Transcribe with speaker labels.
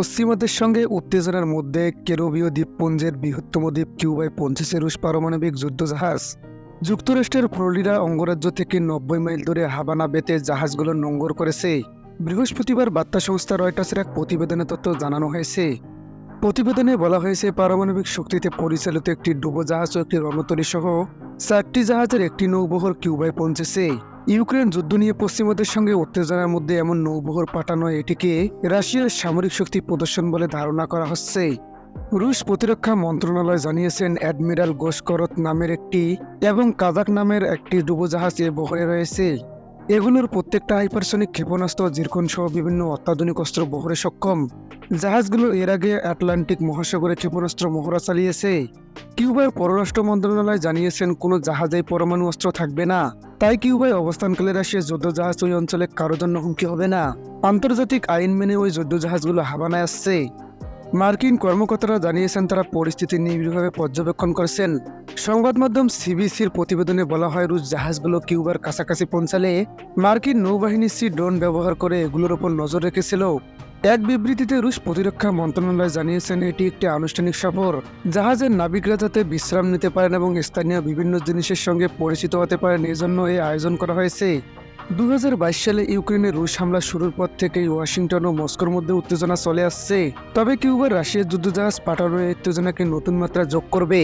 Speaker 1: পশ্চিমাদের সঙ্গে উত্তেজনার মধ্যে কেরোবীয় দ্বীপপুঞ্জের বৃহত্তম দ্বীপ কিউবায় পৌঁছেছে রুশ পারমাণবিক যুদ্ধজাহাজ। যুক্তরাষ্ট্রের ফ্লোরিডা অঙ্গরাজ্য থেকে নব্বই মাইল দূরে হাবানা বেতে জাহাজগুলো নোঙ্গর করেছে। বৃহস্পতিবার বার্তা সংস্থা রয়টার্সের এক প্রতিবেদনে তথ্য জানানো হয়েছে। প্রতিবেদনে বলা হয়েছে, পারমাণবিক শক্তিতে পরিচালিত একটি ডুবোজাহাজ ও একটি রণতরী সহ চারটি জাহাজের একটি নৌবহর কিউবায় পৌঁছেছে ইউক্রেন যুদ্ধ নিয়ে পশ্চিমাদের সঙ্গে উত্তেজনার মধ্যে এমন নৌবহর পাঠানো এটিকে রাশিয়ার সামরিক শক্তি প্রদর্শন বলে ধারণা করা হচ্ছে। রুশ প্রতিরক্ষা মন্ত্রণালয় জানিয়েছেন, অ্যাডমিরাল গোসকরত নামের একটি এবং কাজাক নামের একটি ডুবোজাহাজ এ বহরে রয়েছে। এগুলোর প্রত্যেকটা হাইপারসনিক ক্ষেপণাস্ত্র জিরকন সহ বিভিন্ন অত্যাধুনিক অস্ত্র বহরে সক্ষম। জাহাজগুলো এর আগে আটলান্টিক মহাসাগরে ক্ষেপণাস্ত্র মহড়া চালিয়েছে। কিউবার পররাষ্ট্র মন্ত্রণালয় জানিয়েছেন, কোনো জাহাজেই পরমাণু অস্ত্র থাকবে না। তাই কিউবায় অবস্থানকালে রাশিয়ার যুদ্ধজাহাজ ওই অঞ্চলে কারোর জন্য হুমকি হবে না? আন্তর্জাতিক আইন মেনে ওই যুদ্ধজাহাজগুলো হাবানায় আসছে। মার্কিন কর্মকর্তারা জানিয়েছেন, তারা পরিস্থিতি নিবিড়ভাবে পর্যবেক্ষণ করেছেন। সংবাদ মাধ্যম সিবিসির প্রতিবেদনে বলা হয়, রুশ জাহাজগুলো কিউবার কাছাকাছি পৌঁছালে মার্কিন নৌবাহিনী সি ড্রোন ব্যবহার করে এগুলোর ওপর নজর রেখেছিল। এক বিবৃতিতে রুশ প্রতিরক্ষা মন্ত্রণালয় জানিয়েছেন, এটি একটি আনুষ্ঠানিক সফর। জাহাজের নাবিকরা যাতে বিশ্রাম নিতে পারেন এবং স্থানীয় বিভিন্ন জিনিসের সঙ্গে পরিচিত হতে পারেন এজন্য এই আয়োজন করা হয়েছে। দু হাজার বাইশ সালে ইউক্রেনে রুশ হামলা শুরুর পর থেকেই ওয়াশিংটন ও মস্কোর মধ্যে উত্তেজনা চলে আসছে। তবে কিউবার রাশিয়ার যুদ্ধজাহাজ পাঠানোর উত্তেজনাকে নতুন মাত্রা যোগ করবে।